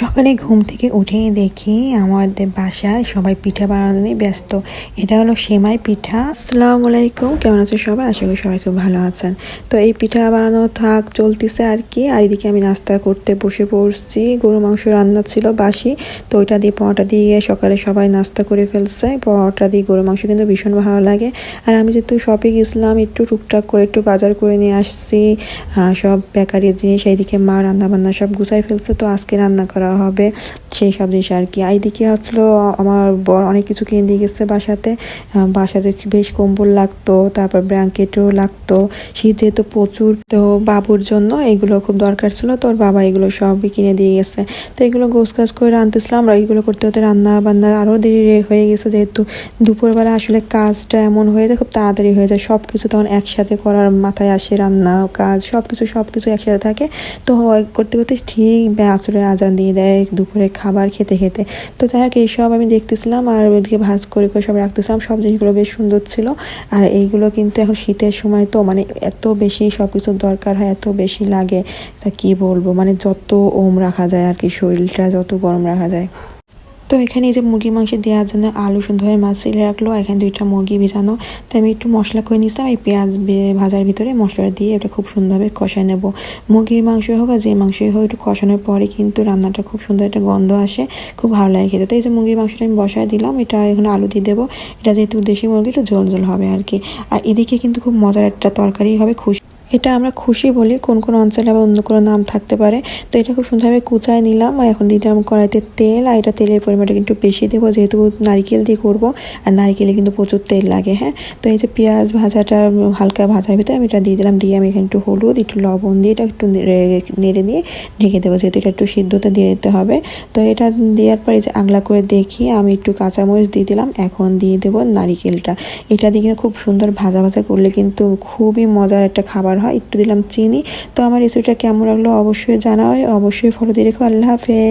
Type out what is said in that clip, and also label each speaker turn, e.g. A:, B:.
A: সকালে ঘুম থেকে উঠে দেখি আমাদের বাসায় সবাই পিঠা বানানো ব্যস্ত। এটা হলো সেমাই পিঠা। আসসালামু আলাইকুম, কেমন আছো সবাই? আশা করি সবাই খুব ভালো আছেন। তো এই পিঠা বানানো থাক, চলতেছে আর কি। আর এদিকে আমি নাস্তা করতে বসে পড়ছি। গরু মাংস রান্না ছিল বাসি। তো ওইটা দিয়ে পরোটা দিয়ে সকালে সবাই নাস্তা করে ফেলছে। পরোটা দিয়ে গরু মাংস কিন্তু ভীষণ ভালো লাগে। আর আমি যেহেতু শপে গেছিলাম, একটু টুকটাক করে একটু বাজার করে নিয়ে আসছি। সব বেকারির জিনিস, এইদিকে মা রান্না বান্না সব গুছাই ফেলছে। তো আজকে রান্না করা হবে। সেই সব জিনিস আর কি। এইদিকে হচ্ছিল, আমার বর অনেক কিছু কিনে দিয়ে গেছে বাসাতে। বাসাতে বেশ কম্বল লাগতো, তারপর ব্ল্যাঙ্কেটও লাগতো। শীত যেহেতু প্রচুর, তো বাবুর জন্য এগুলো খুব দরকার ছিল। তোর বাবা এগুলো সবই কিনে দিয়ে গেছে। তো এগুলো গোছ কাজ করে রাঁধতেছিলাম। আর এইগুলো করতে হতে রান্না বান্না আরও দেরি হয়ে গেছে যেহেতু দুপুরবেলা আসলে কাজটা এমন হয়ে যায়, খুব তাড়াতাড়ি হয়ে যায়। সব কিছু তখন একসাথে করার মাথায় আসে রান্না, কাজ সব কিছু সব কিছু একসাথে থাকে। তো করতে করতে ঠিক আসলে আজান দিয়ে দেয়, দুপুরে খাবার খেতে খেতে। তো যাই হোক, এইসব আমি দেখতেছিলাম আর ওদেরকে ভাজ করে করে সব রাখতেছিলাম। সব জিনিসগুলো বেশ সুন্দর ছিল। আর এইগুলো কিন্তু এখন শীতের সময় তো মানে এত বেশি সব কিছুর দরকার হয়, এত বেশি লাগে। তা কি বলব? মানে যত ওম রাখা যায় আর কি, শরীরটা যত গরম রাখা যায়। তো এখানে এই যে মুরগি মাংস দেওয়ার জন্য আলু সুন্দরভাবে মাছ ছিলে রাখল এখানে দুইটা মুরগি ভেজানো। তো আমি একটু মশলা করে নিয়েছিলাম এই পেঁয়াজ ভাজার ভিতরে মশলাটা দিয়ে এটা খুব সুন্দরভাবে কষায় নেব। মুরগির মাংস হোক আর যে মাংসই হোক, একটু কষানোর পরে কিন্তু রান্নাটা খুব সুন্দর একটা গন্ধ আসে, খুব ভালো লাগে খেতে। তো এই যে মুরগির মাংসটা আমি বসায় দিলাম, এটা এখন আলু দিয়ে দেবো। এটা যেহেতু দেশি মুরগি, একটু জল ঝোল হবে আর কি। আর এদিকে কিন্তু খুব মজার একটা তরকারি হবে, খুশি এটা আমরা খুশি বলি, কোন কোন অঞ্চলে আবার অন্য কোনো নাম থাকতে পারে। তো এটা খুব সুন্দরভাবে কুচায় নিলাম আর এখন দিলাম কড়াইতে তেল আর এটা তেলের পরিমাণটা কিন্তু বেশি দেবো, যেহেতু নারিকেল দিয়ে করব আর নারিকেলে কিন্তু প্রচুর তেল লাগে হ্যাঁ। তো এই যে পেঁয়াজ ভাজাটা হালকা ভাজার ভিতরে আমি এটা দিয়ে দিলাম, দিয়ে আমি এখানে একটু হলুদ, একটু লবণ দিয়ে এটা একটু নেড়ে- দিয়ে ঢেকে দেবো, যেহেতু এটা একটু সিদ্ধতে দিয়ে দিতে হবে। তো এটা দেওয়ার পরে যে আগলা করে দেখি, আমি একটু কাঁচামরিচ দিয়ে দিলাম, এখন দিয়ে দেবো নারিকেলটা। এটা দিয়ে খুব সুন্দর ভাজা ভাজা করলে কিন্তু খুবই মজার একটা খাবার হয়, একটু দিলাম চিনি। তো আমার রেসিপিটা কেমন লাগল অবশ্যই জানাও, অবশ্যই ফলো দিয়ে রেখো, আল্লাহ হাফেজ।